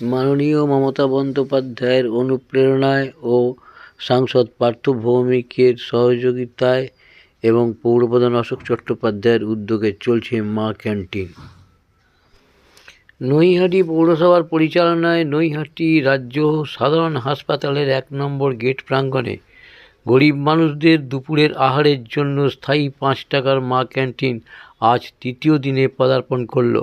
মাননীয় মমতা বন্দ্যোপাধ্যায়ের অনুপ্রেরণায় ও সাংসদ পার্থ ভৌমিকের সহযোগিতায় এবং পৌরপ্রধান অশোক চট্টোপাধ্যায়ের উদ্যোগে চলছে মা ক্যান্টিন। নৈহাটি পৌরসভার পরিচালনায় নৈহাটি রাজ্য সাধারণ হাসপাতালের এক নম্বর গেট প্রাঙ্গণে গরিব মানুষদের দুপুরের আহারের জন্য স্থায়ী পাঁচ টাকার মা ক্যান্টিন আজ তৃতীয় দিনে পদার্পণ করল।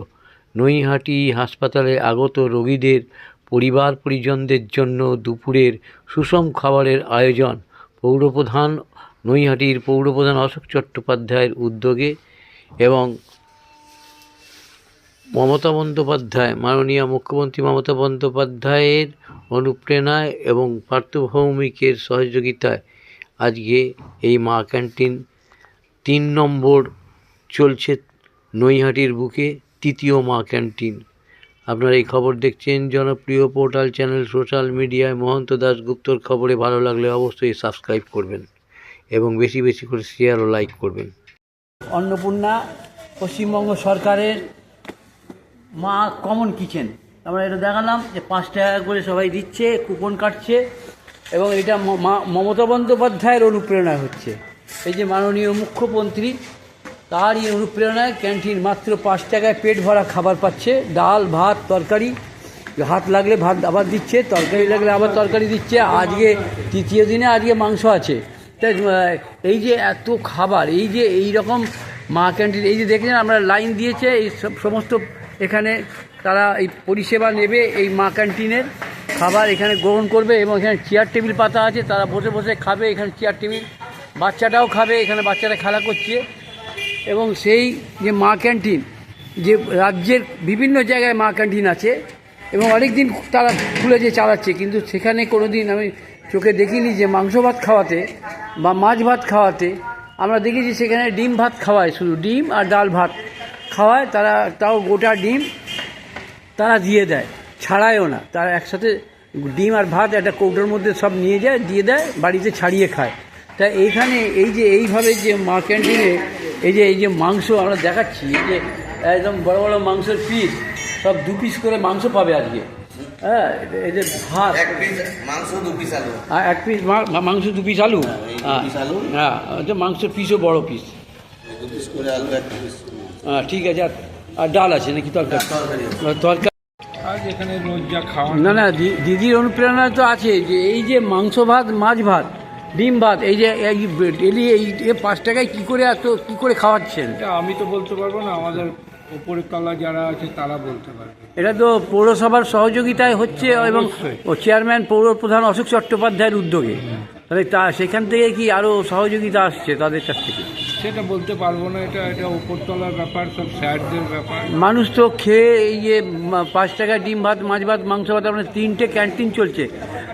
নৈহাটি হাসপাতালে আগত রোগীদের পরিবার পরিজনদের জন্য দুপুরের সুষম খাবারের আয়োজন পৌরপ্রধান, নৈহাটির পৌরপ্রধান অশোক চট্টোপাধ্যায়ের উদ্যোগে এবং মমতা বন্দ্যোপাধ্যায়, মাননীয় মুখ্যমন্ত্রী মমতা বন্দ্যোপাধ্যায়ের অনুপ্রেরণায় এবং পার্থভৌমিকের সহযোগিতায় আজকে এই মা ক্যান্টিন তিন নম্বর চলছে নৈহাটির বুকে। তৃতীয় মা ক্যান্টিন। আপনারা এই খবর দেখছেন জনপ্রিয় পোর্টাল চ্যানেল সোশ্যাল মিডিয়ায়। মহন্ত দাশগুপ্তর খবরে ভালো লাগলে অবশ্যই সাবস্ক্রাইব করবেন এবং বেশি বেশি করে শেয়ার ও লাইক করবেন। অন্নপূর্ণা, পশ্চিমবঙ্গ সরকারের মা কমন কিচেন আমরা এটা দেখালাম যে পাঁচ টাকা করে সবাই দিচ্ছে কুপন কাটছে এবং এটা মমতা বন্দ্যোপাধ্যায়ের অনুপ্রেরণা হচ্ছে। এই যে মাননীয় মুখ্যমন্ত্রী তারই অনুপ্রেরণায় ক্যান্টিন মাত্র পাঁচ টাকায় পেট ভরা খাবার পাচ্ছে। ডাল, ভাত, তরকারি। হাত লাগলে ভাত আবার দিচ্ছে, তরকারি লাগলে আবার তরকারি দিচ্ছে। আজকে, তৃতীয় দিনে আজকে মাংস আছে। তাই এই যে এত খাবার, এই যে এই রকম মা ক্যান্টিন, এই যে দেখলেন আমরা লাইন দিয়েছে, এই সমস্ত এখানে তারা এই পরিষেবা নেবে এই মা ক্যান্টিনের খাবার এখানে গ্রহণ করবে এবং এখানে চেয়ার টেবিল পাতা আছে, তারা বসে বসে খাবে। এখানে চেয়ার টেবিল, বাচ্চাটাও খাবে, এখানে বাচ্চারা খেলা করছে। এবং সেই যে মা ক্যান্টিন, যে রাজ্যের বিভিন্ন জায়গায় মা ক্যান্টিন আছে এবং অনেক দিন তারা খুলে যে চালাচ্ছে, কিন্তু সেখানে কোনো দিন আমি চোখে দেখিনি যে মাংস ভাত খাওয়াতে বা মাছ ভাত খাওয়াতে আমরা দেখেছি সেখানে ডিম ভাত খাওয়ায়, শুধু ডিম আর ডাল ভাত খাওয়ায়, তারা তাও গোটা ডিম তারা দিয়ে দেয়, ছাড়ায়ও না। তারা একসাথে ডিম আর ভাত একটা কৌটোর মধ্যে সব নিয়ে যায়, দিয়ে দেয়, বাড়িতে ছাড়িয়ে খায়। তা এইখানে এই যে এইভাবে যে মা ক্যান্টিনে এই যে এই যে মাংস আমরা দেখাচ্ছি এই যে একদম বড় বড় মাংসের পিস সব দু পিস করে মাংস পাবে আজকে। হ্যাঁ এই যে ভাত। এক পিস মাংস দু পিস আলু। আর এক পিস মাংস দু পিস আলু? হ্যাঁ পিস হ্যাঁ তো মাংসের পিসও বড় পিস দু পিস করে আলু এক পিস হ্যাঁ ঠিক আছে আর- আর ডাল আছে নাকি তরকারি? তরকারি তরকারি। আজ এখানে রোজ যা খাওয়া না না দিদির অনুপ্রেরণা তো আছে যে এই যে মাংস ভাত মাছ ভাত ডিম ভাত এই যে এই ডেলি এই এ পাঁচ টাকায় কি করে এত কি করে খাওয়াচ্ছেন? এটা আমি তো বলতে পারব না আমাদের উপরের তলা যারা আছে তারা বলতে পারবে। এটা তো পৌরসভার সহযোগিতায় হচ্ছে এবং অবশ্যই। ও চেয়ারম্যান পৌর প্রধান অশোক চট্টোপাধ্যায়ের উদ্যোগে। তাহলে তা সেখান থেকে কি আরও সহযোগিতা আসছে তাদের কাছ থেকে? সেটা বলতে পারব না এটা এটা উপরতলার ব্যাপার সব স্যারদের ব্যাপার। মানুষ তো খেয়ে এই যে মা- পাঁচ টাকায় ডিম ভাত মাছ ভাত মাংস ভাত আপনার তিনটে ক্যান্টিন চলছে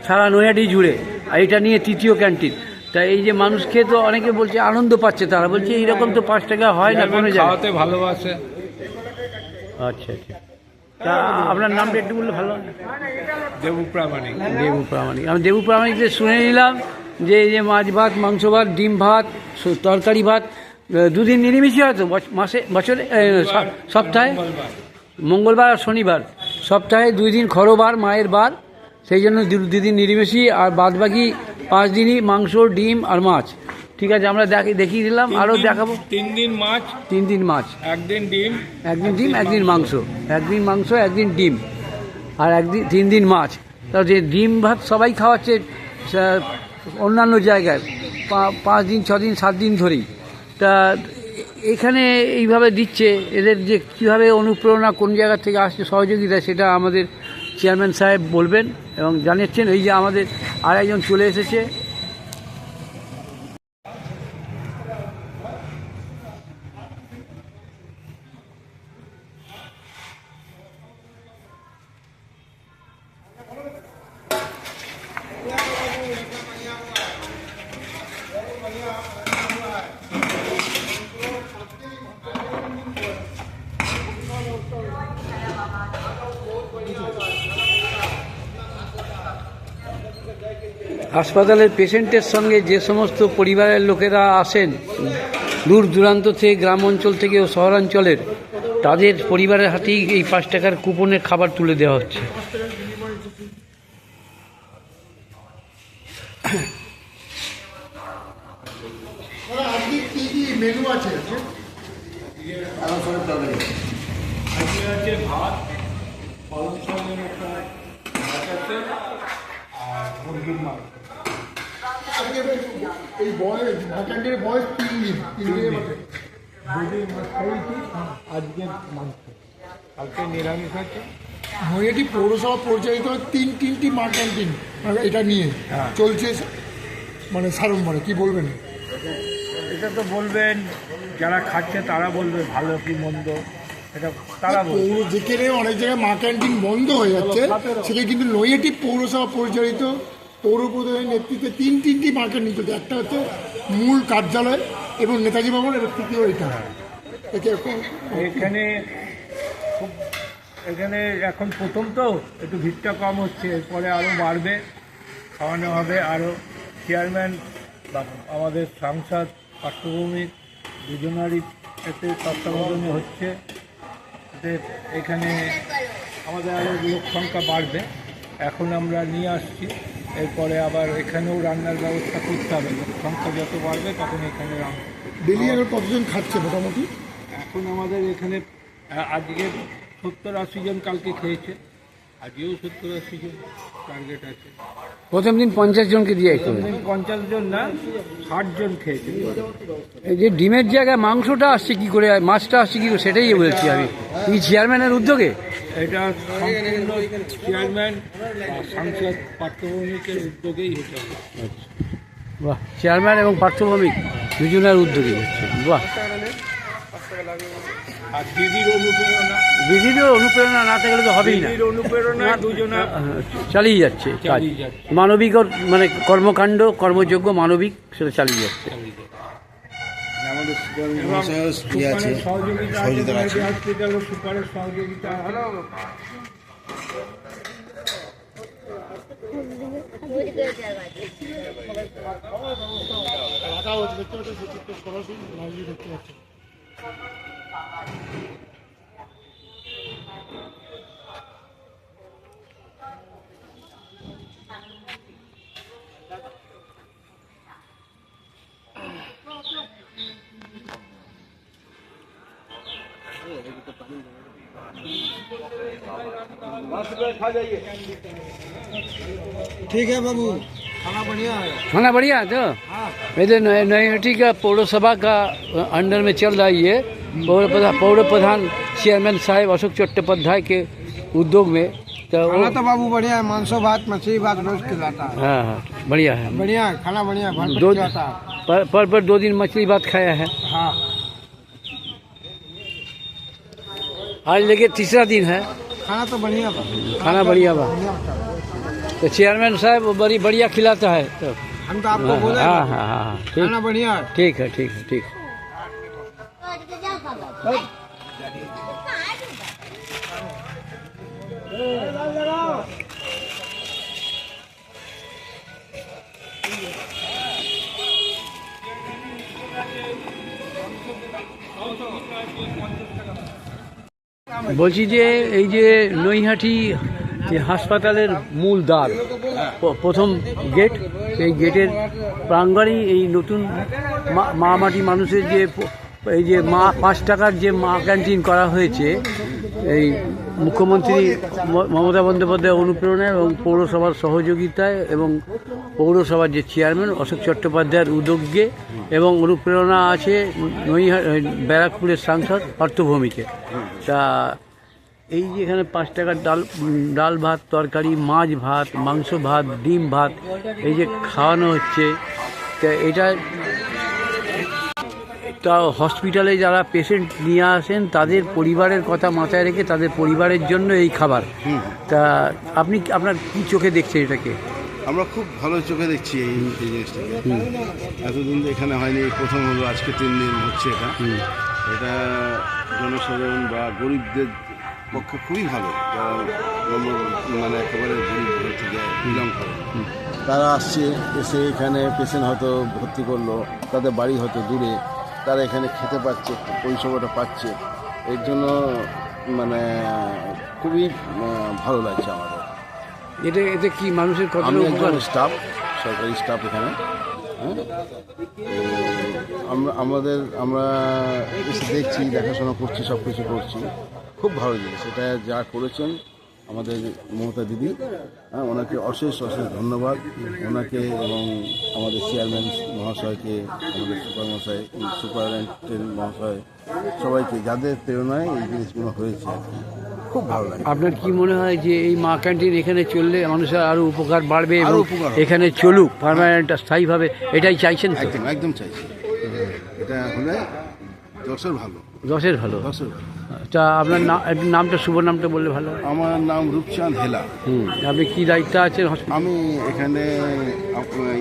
সারা নৈহাটি জুড়ে। আর এটা নিয়ে তৃতীয় ক্যান্টিন। তা এই যে মানুষ খেয়ে তো অনেকে বলছে আনন্দ পাচ্ছে তারা বলছে এইরকম তো পাঁচ টাকা হয় না কোনো জায়গায়। খাওয়াতে ভালোবাসে। আচ্ছা আচ্ছা। তা আপনার নামটা একটু বললে ভালো হয়। দেবু প্রামাণিক দেবু প্রামাণিক আমি দেবু প্রামাণিকদের শুনে নিলাম যে এই যে মাছ ভাত মাংস ভাত ডিম ভাত তরকারি ভাত দুদিন নিরামিষই হয়তো বছ- মাসে বছরে সপ্তাহে? মঙ্গলবার। মঙ্গলবার আর শনিবার। সপ্তাহে দুই দিন খরবার মায়ের বার। সেই জন্য দু- দুদিন নিরামিষই আর বাদ বাকি পাঁচ দিনই মাংস ডিম আর মাছ। ঠিক আছে আমরা দেখি দেখিয়ে দিলাম আরও দেখাবো। তিন দিন মাছ তিন দিন মাছ। একদিন ডিম একদিন ডিম একদিন মাংস। একদিন মাংস একদিন ডিম। আর একদিন তিন দিন মাছ। তা যে ডিম ভাত সবাই খাওয়াচ্ছে অন্যান্য জায়গায় পা- পাঁচ দিন ছ দিন সাত দিন ধরেই। তা এখানে এইভাবে দিচ্ছে এদের যে কীভাবে অনুপ্রেরণা কোন জায়গা থেকে আসছে সহযোগিতা সেটা আমাদের চেয়ারম্যান সাহেব বলবেন এবং জানিয়েছেন এই যে আমাদের আর একজন চলে এসেছে হাসপাতালের পেশেন্টের সঙ্গে যে সমস্ত পরিবারের লোকেরা আসেন, দূর দূরান্ত থেকে গ্রাম অঞ্চল থেকে ও শহরাঞ্চলের, তাদের পরিবারের হাতেই এই পাঁচ টাকার কুপনের খাবার তুলে দেওয়া হচ্ছে। মেনু আছে আজকে? আজকে আছে ভাত পালং শাকের একটা ভাত আছে আর মুরগির মাংস আজকে এই বয়স বয়স তিন দিন তিন দিনের মধ্যে। দুদিন মাছ খাইছি আজকে মাংস কালকে নিরামিষ আছে নৈহাটি পৌরসভা পরিচালিত তিন তিনটি মা মানে এটা নিয়ে হ্যাঁ। চলছে মানে সারম্বরে কি বলবেন? এটা তো বলবেন যারা খাচ্ছে তারা বলবে ভালো কি মন্দ। এটা তারা পৌর যেখানে অনেক জায়গায় মা ক্যান্টিন বন্ধ হয়ে যাচ্ছে সেটা কিন্তু নৈহাটি পৌরসভা পরিচালিত পৌর প্রধানের নেতৃত্বে তিন তিনটি মা ক্যান্টিন চলছে একটা হচ্ছে মূল কার্যালয় এবং নেতাজি ভবন, এবং তৃতীয় এটা এখানে খুব, এখানে এখন প্রথম তো একটু ভিড়টা কম হচ্ছে, এরপরে আরও বাড়বে। খাওয়ানো হবে আরও চেয়ারম্যান আমাদের সাংসদ পাঠ্যভূমিক দুজনারই এতে তত্ত্বাবধানে হচ্ছে। এখানে আমাদের আরও লোক সংখ্যা বাড়বে। এখন আমরা নিয়ে আসছি। এরপরে আবার এখানেও রান্নার ব্যবস্থা করতে হবে। সংখ্যা যত বাড়বে তখন এখানে রান্না ডেলি এখন কতজন খাচ্ছে মোটামুটি? এখন আমাদের এখানে আজকে সত্তর আশি জন কালকে খেয়েছে। আজকেও সত্তর আশি জন টার্গেট আছে। প্রথম দিন পঞ্চাশ জনকে দিয়ে পঞ্চাশ জন না ষাট জন খেয়েছে। এই যে ডিমের জায়গায় মাংসটা আসছে কি করে আর মাছটা আসছে কি করে সেটাই বলছি আমি। কি চেয়ারম্যানের উদ্যোগে? এটা সম্পূর্ণ চেয়ারম্যান সাংসদ পাঠ্যভূমিকের উদ্যোগেই হতে হবে। বাহ চেয়ারম্যান এবং পার্থভূমিক দুজনের উদ্যোগে হচ্ছে। বাহ। আর দিদির অনুপ্রেরণা। বিধির অনুপ্রেরণা না থাকলে তো হবেই না। দিদির অনুপ্রেরণা দুজনা চালিয়ে যাচ্ছে কাজ। মানবিক মানে কর্মকাণ্ড কর্মযোগ্য মানবিক সেটা চালিয়ে যাচ্ছে। আমাদের ইয়ে আছে সহযোগিতা আছে সহযোগিতা আছে হসপিটালের সুপারের সহযোগিতা আছে রাখা ठीक है बाबू। खाना बढ़िया है। खाना बढ़िया है तो? हाँ। मेरे नैहटी का पौरसभा का अंडर में चल रहा है। ये पौर प्रधान पौर प्रधान चेयरमैन साहेब अशोक चट्टोपाध्याय के उद्योग में। तो खाना तो बाबू बढ़िया है मानसो भात मछली भात रोज खिलाता है। हाँ हाँ बढ़िया है। बढ़िया है खाना बढ़िया दो पर, पर पर दो दिन मछली भात खाया है। हाँ। आज लेके तीसरा दिन है। खाना तो बढ़िया बा खाना बढ़िया बा है। तो चेयरमैन साहब बड़ी बढ़िया खिलाता है तो। हम तो आपको हाँ बोले हाँ हाँ हाँ ठीक। खाना बढ़िया है। ठीक है ठीक है ठीक है। বলছি যে এই যে নৈহাটি যে হাসপাতালের মূল দ্বার প্রথম গেট, সেই গেটের প্রাঙ্গণেই এই নতুন মা- মাটি মানুষের যে এই যে মা, পাঁচ টাকার যে মা ক্যান্টিন করা হয়েছে, এই মুখ্যমন্ত্রী মমতা বন্দ্যোপাধ্যায় অনুপ্রেরণায় এবং পৌরসভার সহযোগিতায় এবং পৌরসভার যে চেয়ারম্যান অশোক চট্টোপাধ্যায়ের উদ্যোগে এবং অনুপ্রেরণা আছে নৈহা ব্যারাকপুরের সাংসদ পার্থভূমিকে। তা এই যে এখানে পাঁচ টাকার ডাল ডাল ভাত তরকারি মাছ ভাত মাংস ভাত ডিম ভাত এই যে খাওয়ানো হচ্ছে তা এটা তা হসপিটালে যারা পেশেন্ট নিয়ে আসেন তাদের পরিবারের কথা মাথায় রেখে তাদের পরিবারের জন্য এই খাবার। তা আপনি আপনার কি চোখে দেখছেন এটাকে? আমরা খুব ভালো চোখে দেখছি এই এই জিনিসটাকে। এতদিন তো এখানে হয়নি প্রথম হলো আজকে তিন দিন হচ্ছে এটা। এটা জনসাধারণ বা গরিবদের পক্ষে খুবই ভালো মানে একেবারে গরিব থেকে বিলং করে। তারা আসছে এসে এখানে পেশেন্ট হয়তো ভর্তি করল তাদের বাড়ি হয়তো দূরে তারা এখানে খেতে পাচ্ছে পরিষেবাটা পাচ্ছে। এর জন্য মানে খুবই ভালো লাগছে আমাদের। এতে এতে কি মানুষের কতটা আমি উপকার? একজন স্টাফ সরকারি স্টাফ এখানে হ্যাঁ? আমরা আমাদের আমরা এসে দেখছি দেখাশোনা করছি সব কিছু করছি। খুব ভালো জিনিস এটা যা করেছেন আমাদের মমতা দিদি হ্যাঁ? ওনাকে অশেষ অশেষ ধন্যবাদ। ওনাকে এবং আমাদের চেয়ারম্যান মহাশয়কে আমাদের সুপার মশাই সুপারিনটেন্ডেন্ট মহাশয় সবাইকে যাদের প্রেরণায় এই জিনিসগুলো হয়েছে। খুব ভালো লাগে। আপনার কি মনে হয় যে এই মা ক্যান্টিন এখানে চললে মানুষের আরও উপকার বাড়বে এবং উপকার এখানে চলুক পার্মানেন্ট স্থায়ীভাবে এটাই চাইছেন একদম একদম চাইছি। এটা হলে দশের ভালো। দশের ভালো। দশের ভালো। তা আপনার নামটা শুভ নামটা বললে ভালো আমার নাম রূপচাঁদ হেলা। হুম আপনি কি দায়িত্ব আছেন আমি এখানে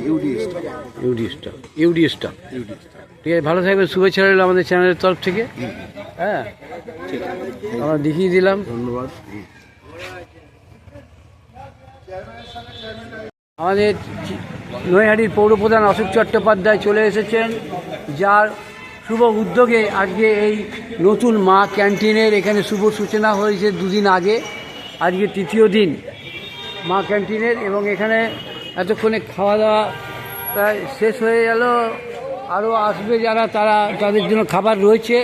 UD staff. UD staff UD staff. UD staff. ঠিক আছে ভালো থাকবে শুভেচ্ছা রইল আমাদের চ্যানেলের তরফ থেকে। হ্যাঁ? আমরা দেখিয়ে দিলাম। ধন্যবাদ। আমাদের নৈহাটির পৌরপ্রধান অশোক চট্টোপাধ্যায় চলে এসেছেন যার শুভ উদ্যোগে আজকে এই নতুন মা ক্যান্টিনের এখানে শুভ সূচনা হয়েছে দুদিন আগে। আজকে তৃতীয় দিন মা ক্যান্টিনের এবং এখানে এতক্ষণে খাওয়া দাওয়া প্রায় শেষ হয়ে গেল। আরও আসবে যারা, তারা তাদের জন্য খাবার রয়েছে।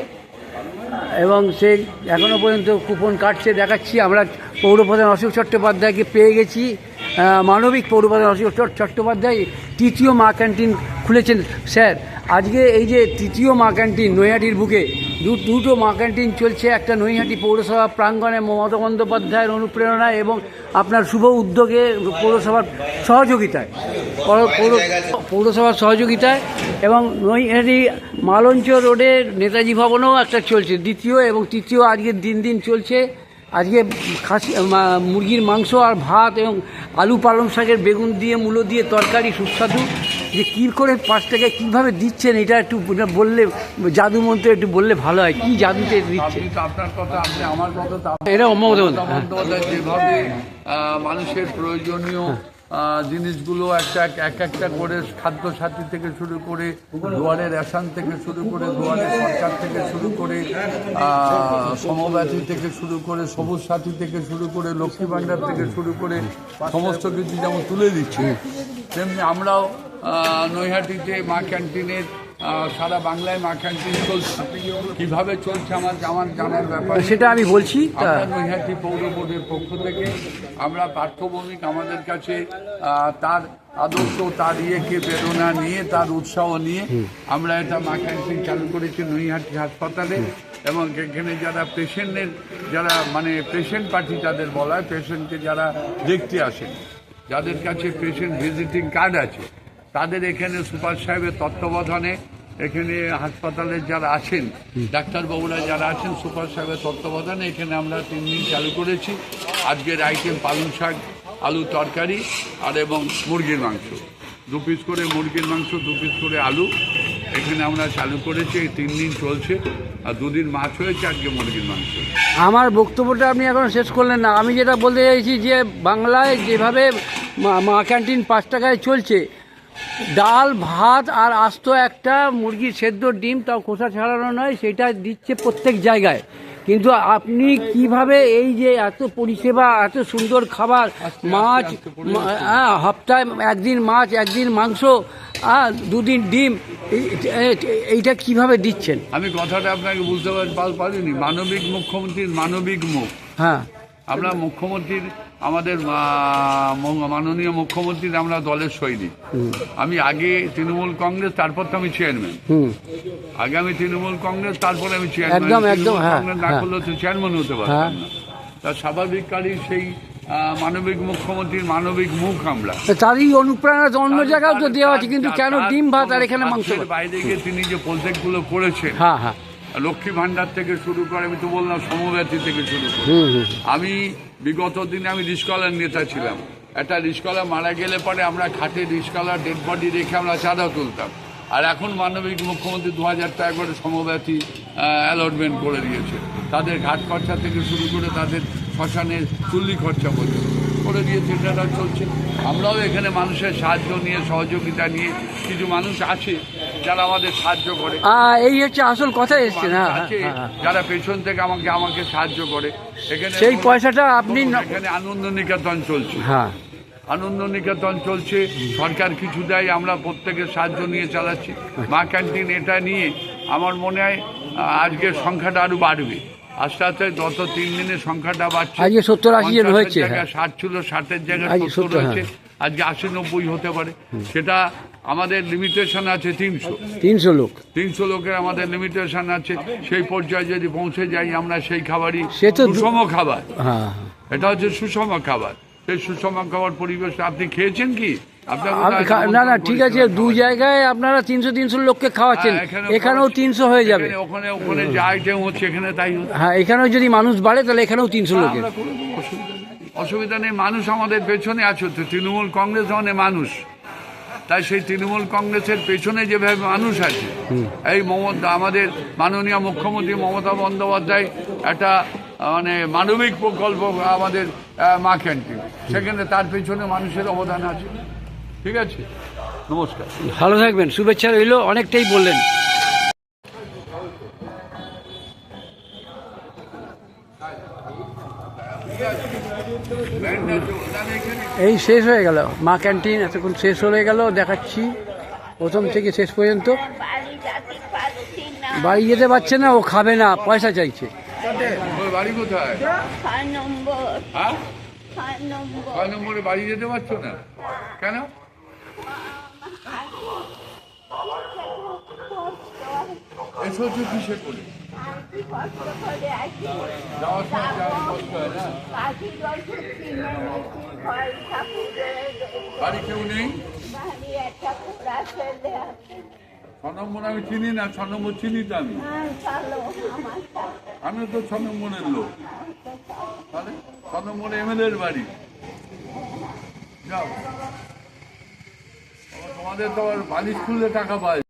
এবং সেই এখনও পর্যন্ত কুপন কাটছে, দেখাচ্ছি। আমরা পৌরপ্রধান অশোক চট্টোপাধ্যায়কে পেয়ে গেছি। মানবিক পৌরপ্রধান অশোক চট্টোপাধ্যায় তৃতীয় মা ক্যান্টিন খুলেছেন। স্যার, আজকে এই যে তৃতীয় মা ক্যান্টিন নৈহাটির বুকে দুটো মা ক্যান্টিন চলছে। একটা নৈহাটি পৌরসভা প্রাঙ্গণে মমতা বন্দ্যোপাধ্যায়ের অনুপ্রেরণায় এবং আপনার শুভ উদ্যোগে পৌরসভার সহযোগিতায়। পৌর- পৌর- পৌরসভার সহযোগিতায় এবং নৈহাটি মালঞ্চ রোডের নেতাজি ভবনেও একটা চলছে দ্বিতীয় এবং তৃতীয় আজকে দিন দিন চলছে আজকে খাসি মুরগির মাংস আর ভাত এবং আলু পালং শাকের বেগুন দিয়ে মূলো দিয়ে তরকারি সুস্বাদু যে কী করে পাঁচ টাকায় কীভাবে দিচ্ছেন এটা একটু বললে জাদু মন্ত্র একটু বললে ভালো হয় কী জাদুতে দিচ্ছেন তো আপনার কথা আপনি আমার কথা এটা মমতা বন্দ্যোপাধ্যায়। হ্যাঁ। যেভাবে মানুষের প্রয়োজনীয় আহ, জিনিসগুলো একটা এক এক একটা করে খাদ্য সাথী থেকে শুরু করে দুয়ারে রেশন থেকে শুরু করে দুয়ারে সরকার থেকে শুরু করে সমব্যাথী থেকে শুরু করে, সবুজ সাথী থেকে শুরু করে, লক্ষ্মী ভাণ্ডার থেকে শুরু করে সমস্ত কিছু যেমন তুলে দিচ্ছে, তেমনি আমরাও নৈহাটিতে মা ক্যান্টিনের সারা বাংলায় মা ক্যান্টিন চলছে। কীভাবে চলছে আমার আমার জানার ব্যাপার সেটা আমি বলছি নৈহাটি পৌর বোর্ডের পক্ষ থেকে আমরা পার্থভৌমিক আমাদের কাছে তার আদর্শ তার ইয়েকে প্রেরণা নিয়ে তার উৎসাহ নিয়ে আমরা এটা মা ক্যান্টিন চালু করেছি নৈহাটি হাসপাতালে। এবং এখানে যারা পেশেন্টের যারা মানে পেশেন্ট পার্টি যাদের বলা হয় পেশেন্টকে যারা দেখতে আসেন যাদের কাছে পেশেন্ট ভিজিটিং কার্ড আছে তাদের এখানে সুপার সাহেবের তত্ত্বাবধানে এখানে হাসপাতালে যারা আছেন ডাক্তারবাবুরা যারা আছেন, সুপার সাহেবের তত্ত্বাবধানে এখানে আমরা তিন দিন চালু করেছি। আজকের আইটেম পালং শাক, আলু তরকারি আর এবং মুরগির মাংস। দু পিস করে মুরগির মাংস, দু পিস করে আলু এখানে আমরা চালু করেছি, এই তিন দিন চলছে। আর দুদিন মাছ হয়েছে, আজকে মুরগির মাংস। আমার বক্তব্যটা আপনি এখন শেষ করলেন না। আমি যেটা বলতে চাইছি যে বাংলায় যেভাবে মা- ক্যান্টিন পাঁচ টাকায় চলছে ডাল ভাত আর আস্ত একটা মুরগির সেদ্ধ ডিম তাও খোসা ছাড়ানো নয় সেটা দিচ্ছে প্রত্যেক জায়গায়। কিন্তু আপনি কীভাবে এই যে এত পরিষেবা এত সুন্দর খাবার মাছ মা- হ্যাঁ সপ্তাহে একদিন মাছ একদিন মাংস হ্যাঁ দুদিন ডিম এই- এই- এইটা কীভাবে দিচ্ছেন? আমি কথাটা আপনাকে বুঝতে পার- পার- পারিনি। মানবিক মুখ্যমন্ত্রীর মানবিক মুখ। হ্যাঁ। আমরা মুখ্যমন্ত্রীর আমাদের মাননীয় মুখ্যমন্ত্রীর আমরা দলের সৈনিক। আমি আগে তৃণমূল কংগ্রেস তারপর তো আমি চেয়ারম্যান। আগে আমি তৃণমূল কংগ্রেস তারপরে আমি চেয়ারম্যান। হ্যাঁ, কংগ্রেস না হ্যাঁ। করলে তো চেয়ারম্যান হতে হ্যাঁ। পারতাম না। তা স্বাভাবিক কারী সেই মানবিক মুখ্যমন্ত্রীর মানবিক মুখ আমরা। তারই অনুপ্রেরণা অন্য জায়গাও তো দেওয়া আছে কিন্তু কেন ডিম ভাত আর এখানে মাংস? বাইরে গিয়ে তিনি যে প্রজেক্টগুলো করেছেন হ্যাঁ হ্যাঁ। লক্ষ্মী ভান্ডার থেকে শুরু করে আমি তো বললাম সমব্যাথী থেকে শুরু করে। আমি বিগত দিনে আমি রিস্কলার নেতা ছিলাম। একটা রিস্কলা মারা গেলে পরে আমরা খাটে রিস্কলার ডেড বডি রেখে আমরা চাঁদা তুলতাম। আর এখন মানবিক মুখ্যমন্ত্রী দু হাজার টাকা করে সমব্যাথী অ্যালটমেন্ট করে দিয়েছে। তাদের ঘাট খরচা থেকে শুরু করে তাদের শ্মশানের চুল্লি খরচা পর্যন্ত করে দিয়েছে এটা চলছে। আমরাও এখানে মানুষের সাহায্য নিয়ে সহযোগিতা নিয়ে কিছু মানুষ আছে যারা আমাদের সাহায্য করে। এই হচ্ছে আসল কথা এসছে না? যারা পেছন থেকে আমাকে আমাকে সাহায্য করে। এখানে সেই পয়সাটা আপনি এখানে আনন্দ নিকেতন চলছে। হ্যাঁ। আনন্দ নিকেতন চলছে সরকার কিছু দেয় আমরা প্রত্যেকের সাহায্য নিয়ে চালাচ্ছি। মা ক্যান্টিন এটা নিয়ে আমার মনে হয় আহ, আজকের সংখ্যাটা আরও বাড়বে। আস্তে আস্তে গত তিন দিনের সংখ্যাটা বাড়ছে। আজকে 70 80 জন হয়েছে, হ্যাঁ। ষাট ছিল ষাটের জায়গায় আজকে সত্তর 70, হয়েছে। হ্যাঁ। আজকে আশি নব্বই হতে পারে। সেটা আমাদের লিমিটেশন আছে তিনশো। তিনশো লোক। তিনশো লোকের আমাদের লিমিটেশন আছে সেই পর্যায়ে যদি পৌঁছে যাই আমরা সেই খাবারই সুষম খাবার। হ্যাঁ। এটা হচ্ছে সুষম খাবার। সেই সুষম খাবার পরিবেশ আপনি খেয়েছেন কি? না না ঠিক আছে দু জায়গায় আপনারা তিনশো তিনশো লোককে খাওয়াচ্ছেন। হ্যাঁ, এখানেও তিনশো হয়ে যাবে। ওখানে ওখানে যা আইটেম হচ্ছে এখানে তাই হ্যাঁ এখানেও যদি মানুষ বাড়ে তাহলে এখানেও তিনশো লোকের। আমরা করে দেবো, অসুবিধা নেই। অসুবিধা নেই মানুষ আমাদের পেছনে আছে তো তৃণমূল কংগ্রেস মানে মানুষ। তাই সেই তৃণমূল কংগ্রেসের পেছনে যেভাবে মানুষ আছে এই মমতা আমাদের মাননীয় মুখ্যমন্ত্রী মমতা বন্দ্যোপাধ্যায় একটা মানে মানবিক প্রকল্প আমাদের মা ক্যান্টিন। সেখানে তার পেছনে মানুষের অবদান আছে। ঠিক আছে? নমস্কার। ভালো থাকবেন শুভেচ্ছা রইল অনেকটাই বললেন। এই শেষ হয়ে গেল। মা ক্যান্টিন এতক্ষণ শেষ হয়ে গেল, দেখাচ্ছি। প্রথম থেকে শেষ পর্যন্ত। বাড়ি যেতে পারছি না, ও খাবে না, পয়সা চাইছে। বাড়ি হ্যাঁ? নম্বর বাড়ি যেতে পারছ না? কেন? করে। বাড়ি কেউ নেই? ছ নম্বর আমি চিনি না ছ নম্বর চিনি তো আমি। আমিও তো ছ নম্বরের লোক। তাহলে ছ নম্বরে এমএলএর বাড়ি। যাও। তোমাদের তো আর বালিশ খুললে টাকা পায়